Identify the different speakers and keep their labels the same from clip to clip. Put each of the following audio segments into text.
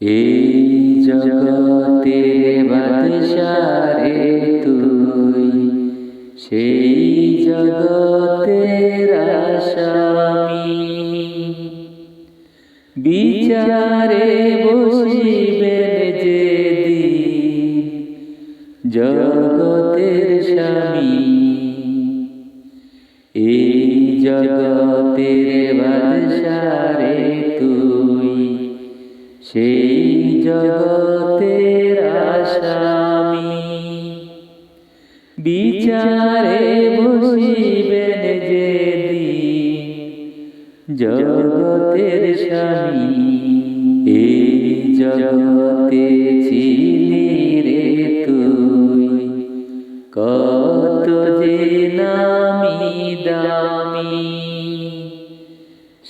Speaker 1: এই জগতের বাদশারে তুই, সেই জগতের আসামি বিচারে বসিবেন যে দিন জগতের স্বামী। এই জগতের বাদশারে সেই জগতের আসামি বিচারে বসিবেন যে দিন। জগতের স্বামী, এই জগতে ছিলি রে তুই। কত যে নামি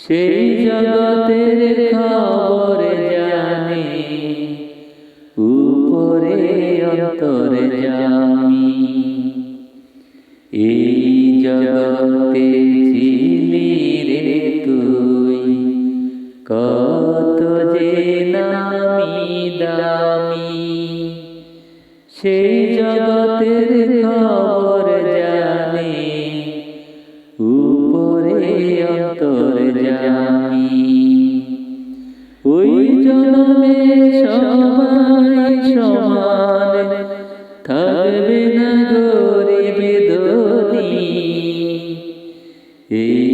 Speaker 1: সেই জগতের খবর জানি, উপরে অন্তরে জামি। এই জগতে ছিলি রে তুই, কত যে নামি দামি। সেই জগতের খবর জন্মে সবাই সমান থাকবে না গরিব ধনী এই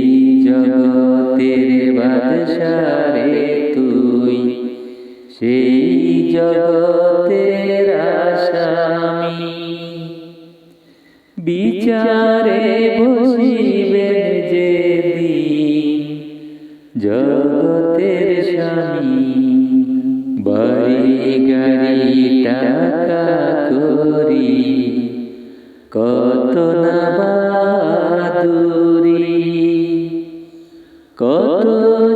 Speaker 1: জগতের বাদশারে তুই, সেই জগতের আসামি বিচারে বসিবেন যে জগতের স্বামী। বাড়ি গাড়ি টাকা করি কত না বাহাদুরি, কত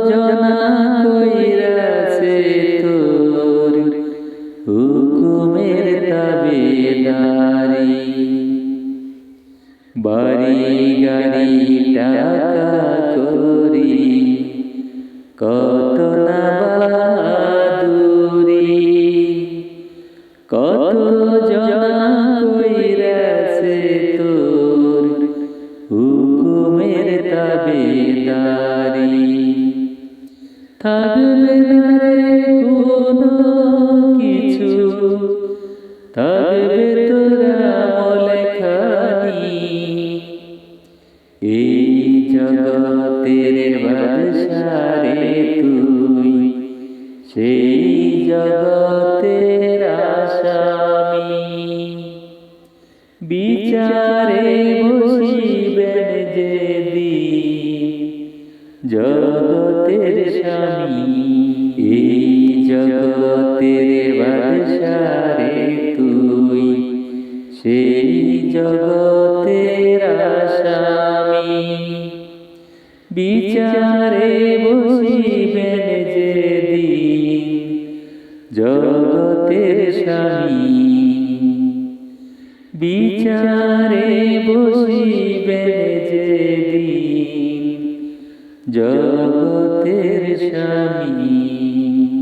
Speaker 1: জনা কইরাছে তোর হুকুমের তাবেদারি। বাড়ি গাড়ি টাকা করি কত না থাকবে না রে কোনো কিছু থাকবে তোরা মলেখানি। এই জগতের বাদশারে তুই, সেই জগতের আসামি। বিচারে জগতের স্বামী। এই জগতের বাদশারে তুই। সেই জগতের আসামি। বিচারে বসিবেন যে জগতের স্বামী। বিচারে বসিবেন যে জগতের স্বামী